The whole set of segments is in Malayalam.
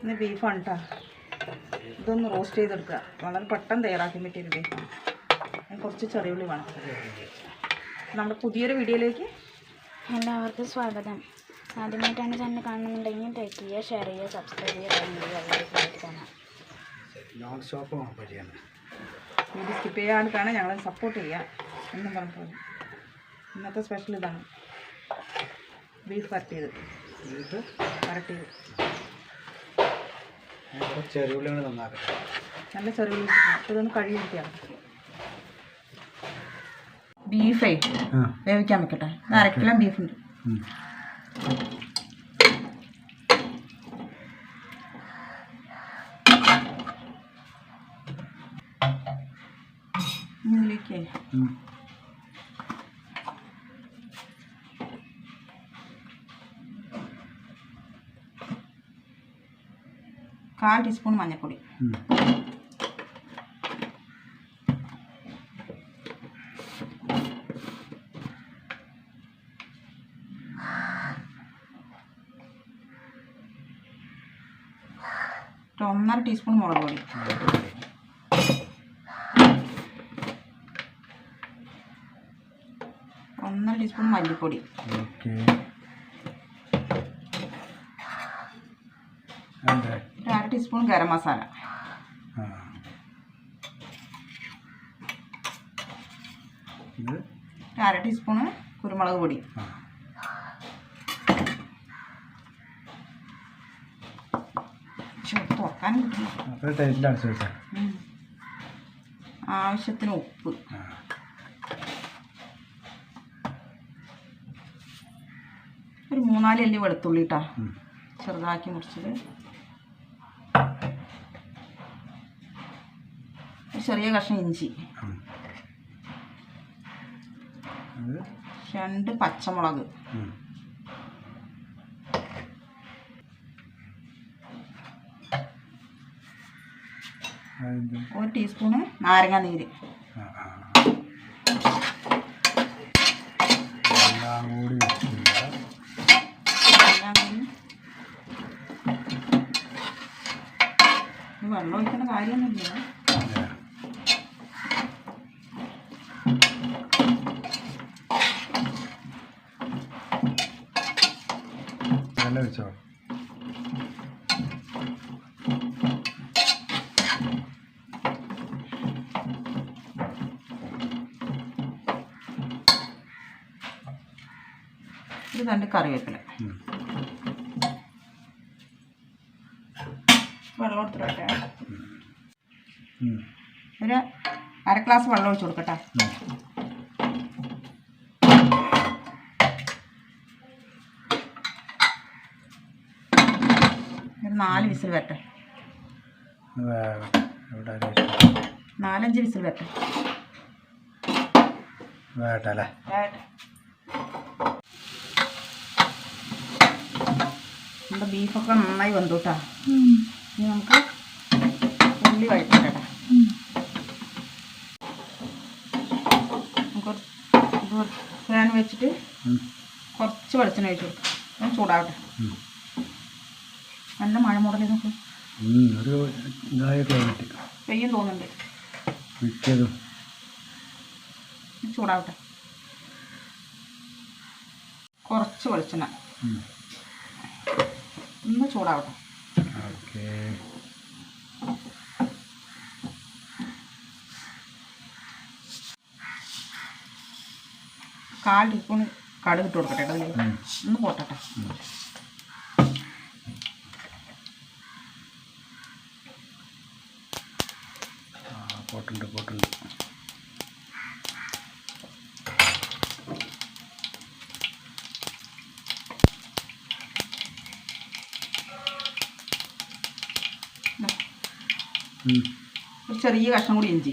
ഇന്ന് ബീഫാണ് കേട്ടോ ഇതൊന്ന് റോസ്റ്റ് ചെയ്തെടുക്കുക വളരെ പെട്ടെന്ന് തയ്യാറാക്കാൻ പറ്റിയൊരു ബീഫാണ് അതിന് കുറച്ച് ചെറിയുള്ളി വേണം. നമ്മുടെ പുതിയൊരു വീഡിയോയിലേക്ക് എല്ലാവർക്കും സ്വാഗതം. ആദ്യമായിട്ടാണ് ചാനൽ കാണുന്നുണ്ടെങ്കിൽ ലൈക്ക് ചെയ്യുക ഷെയർ ചെയ്യുക സബ്സ്ക്രൈബ് ചെയ്യുക വീഡിയോ സ്കിപ്പ് ചെയ്യാണ്ട് കാണാൻ ഞങ്ങളെ സപ്പോർട്ട് ചെയ്യുക എന്നും പറഞ്ഞു ഇന്നത്തെ സ്പെഷ്യൽ ഇതാണ്. ബീഫ് വരട്ടിയത്. ബീഫ്? വരട്ടിയത്. ഉള്ളികൾ നന്നാക്കട്ടെ. നല്ല അപ്പോൾ ഇതൊന്ന് കഴുകി വൃത്തിയാണ് ബീഫേ വേവിക്കാൻ വെക്കട്ടെ. അര കിലോ ബീഫുണ്ട്. ഇതിലേക്ക് കാൽ ടീസ്പൂൺ മഞ്ഞൾപ്പൊടി. ഒന്നര ടീസ്പൂൺ മുളക് പൊടി. ഒന്നര ടീസ്പൂൺ മല്ലിപ്പൊടി ഓക്കെ എന്താ ഒരു അര ടീസ്പൂൺ ഗരം മസാല അര ടീസ്പൂണ് കുരുമുളക് പൊടി. തുറക്കാനും കിട്ടില്ല. ആവശ്യത്തിന് ഉപ്പ്. ഒരു മൂന്നാൽ അല്ലി വെളുത്തുള്ളി ഇട്ടാ. ഉം. ചെറുതാക്കി മുറിച്ചത് ചെറിയ കഷ്ണം ഇഞ്ചി. രണ്ട് പച്ചമുളക്? ഒരു ടീസ്പൂണ് നാരങ്ങ നീര്. വെള്ളം ഒഴിക്കേണ്ട കാര്യമൊന്നുമില്ല. അതെ. വെച്ചോ ഇത് രണ്ട് കറിവേപ്പില. വെള്ളം എടുത്തിട്ടെ. ഒരു അര ഗ്ലാസ് വെള്ളം ഒഴിച്ചു കൊടുക്കട്ടെ നാല് വിസിൽ വരട്ടെ. വേ- നാലഞ്ച് വിസിൽ വരട്ടെ. വേട്ടെ അല്ലേ? വരട്ടെ നമ്മുടെ ബീഫൊക്കെ നന്നായി വന്നു കേട്ടോ ഇനി നമുക്ക് ഉള്ളി വഴറ്റിട്ടെ നമുക്ക് ഫാൻ വെച്ചിട്ട് കുറച്ച് വെളിച്ചെണ്ണ ഒഴിച്ചു കൊടുക്കാം. ചൂടാവട്ടെ. നല്ല മഴ മുടലി നോക്കും. ഒരു ഇതായ ക്ലൈമറ്റ് പെയ്യും തോന്നുന്നുണ്ട്. മിക്കതും. ചൂടാവട്ടെ. കുറച്ച് വെളിച്ചെണ്ണ. ഇന്ന് ഒന്ന് ചൂടാവട്ടെ. ഓക്കെ. കാൽ ടീസ്പൂൺ കടുകിട്ട് കൊടുക്കട്ടെ. ഒന്ന് പൊട്ടട്ടെ ഒരു ചെറിയ കഷ്ണം കൂടി ഇഞ്ചി.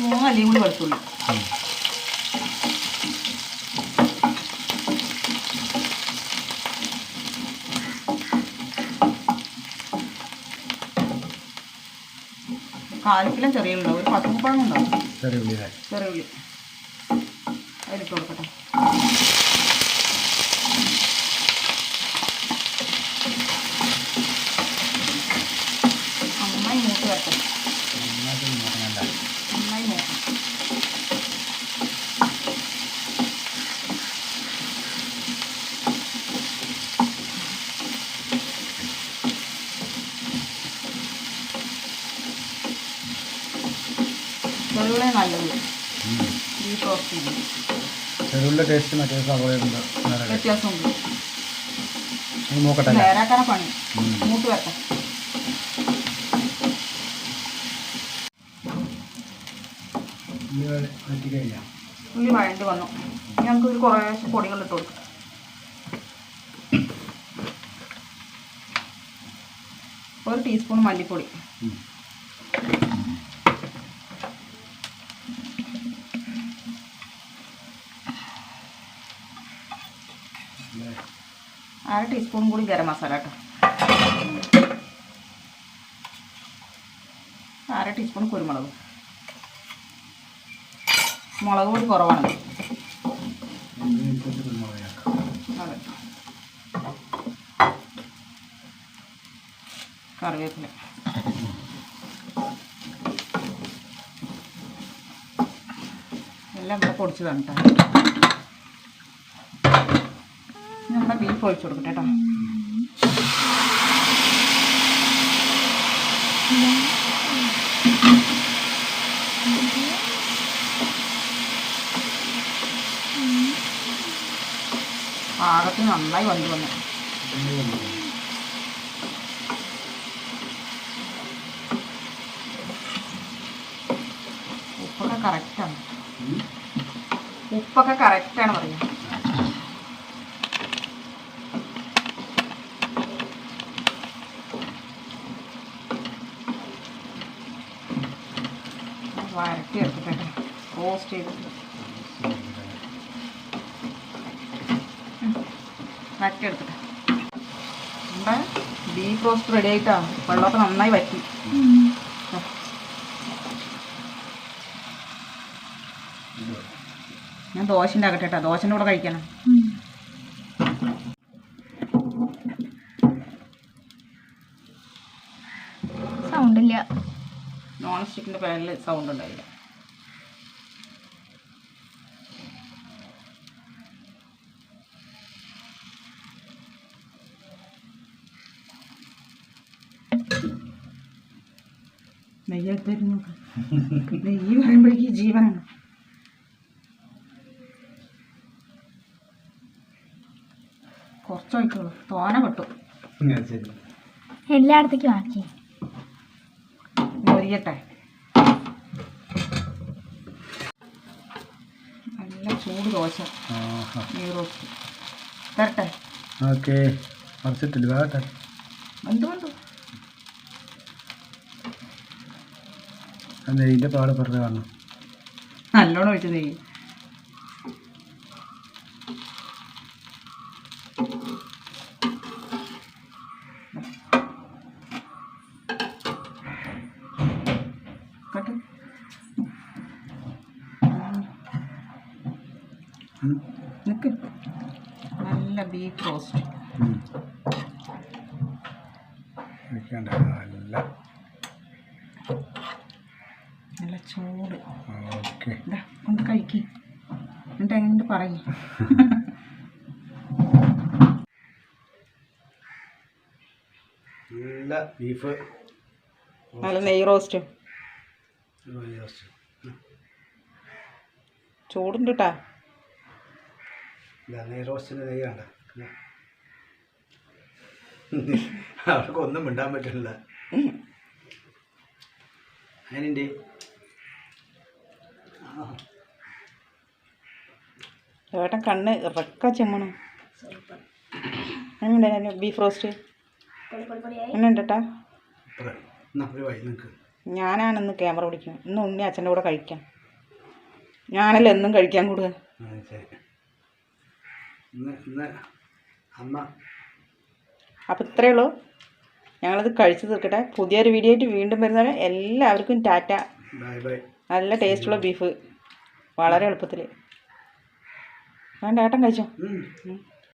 മൂന്ന് അല്ലിയും കൂടി വെളുത്തുള്ളി. കാൽക്കിലും കാൽ കിലോ ചെറിയ ഉണ്ടാവും ഒരു പത്ത് മുപ്പഴം ഉണ്ടാവും. ചെറിയ ഉള്ളിയിലെ ചെറിയ ഉള്ളി. അതിലിട്ട് കൊടുക്കട്ടെ നന്നായി മൂത്ത് വരട്ടെ നന്നായിട്ട് നോക്കണല്ല നന്നായി മൂക്കണം വെള്ളം നല്ലത്. ബീഫ് റോസ്റ്റ് ചെയ്യുന്നത് ചെറുള്ള ടേസ്റ്റ് മറ്റേ സവോളയുണ്ട്. വ്യത്യാസമുണ്ട്. നോക്കട്ടെ? നേരാക്കാന പണി. മൂട്ട് വരട്ടെ. ഉള്ളി വഴണ്ടി വന്നു. നമുക്ക് ഒരു കുറേശ്ശെ പൊടികൾ ഇട്ട് കൊടുക്കാം. ഒരു ടീസ്പൂൺ മല്ലിപ്പൊടി. അര ടീസ്പൂൺ കൂടി ഗരം മസാല കേട്ടോ അര ടീസ്പൂൺ കുരുമുളക്. മുളക് കൂടി കുറവാണ്. കറിവേപ്പില. എല്ലാം ഇവിടെ പൊടിച്ചതാണ് കേട്ടോ ഇനി നമ്മുടെ ബീഫ് ഒഴിച്ചു കൊടുക്കട്ടെ കേട്ടോ. പാകത്തിന് നന്നായി വന്നു വന്നു. ഉപ്പൊക്കെ കറക്റ്റാണ് ഉപ്പൊക്കെ കറക്റ്റാണ് പറയുക വരട്ടി എടുത്തിട്ടെ റോസ്റ്റ് ചെയ്തിട്ടുണ്ട് വരട്ടി എടുത്തിട്ടെ നമ്മുടെ ബീഫ് റോസ്റ്റ് റെഡി ആയിട്ടാണ് വെള്ളമൊക്കെ നന്നായി വറ്റി. ഞാൻ ദോശന്റെ ആകട്ടെ കേട്ടോ ദോശന്റെ കൂടെ കഴിക്കണം. സൗണ്ട് ഇല്ല. നോൺ സ്റ്റിക്കിന്റെ പാനിൽ സൗണ്ട് ഉണ്ടായില്ല. നെയ്യ് തരുന്നു നെയ്യ് പറയുമ്പോഴേക്ക് ജീവനാണ്. കുറച്ചൊഴിക്കുള്ളൂ. തോന ശരി. എല്ലായിടത്തേക്കും ആക്കി മൊരിയട്ടെ നല്ല ചൂട് ദോശ. തരട്ടെ ഓക്കെ. മറിച്ചിട്ടില്ല. വേട്ടെ എന്ത് കണ്ടു നെയ്യിന്റെ പാട് പറഞ്ഞു കാണണം. നല്ലോണം ഒഴിച്ച് നെയ്യ്. നല്ല ബീഫ് റോസ്റ്റ് നല്ല ചൂട് കൊണ്ട് കഴിക്കി. എന്നിട്ട് എങ്ങനെ പറയും. നല്ല ബീഫ് നല്ല നെയ് റോസ്റ്റ്. ചൂടുണ്ട് കേട്ടാ നെയ് റോസ്റ്റിന്റെ നെയ്യ് വേണ്ട. അവർക്ക് ഒന്നും മിണ്ടാൻ പറ്റില്ല. അതിനുണ്ട് ഏട്ടൻ കണ്ണ് ഇറക്ക ചെമ്മണം. ഞാൻ ബീഫ് റോസ്റ്റ് എങ്ങനെയുണ്ട് ഉണ്ടട്ടാ ഞാനാണെന്ന് ക്യാമറ പിടിക്കും. ഇന്ന് ഉണ്ണി അച്ഛന്റെ കൂടെ കഴിക്കാം. ഞാനല്ല എന്നും കഴിക്കാൻ കൂടുക. അപ്പം ഇത്രയേ ഉള്ളൂ. ഞങ്ങളത് കഴിച്ചു തീർക്കട്ടെ. പുതിയൊരു വീഡിയോ ആയിട്ട് വീണ്ടും വരുന്നവരെ എല്ലാവർക്കും ടാറ്റ. Bye bye. നല്ല ടേസ്റ്റുള്ള ബീഫ്. വളരെ എളുപ്പത്തിൽ ഞാൻ ഏട്ടൻ കഴിച്ചോ?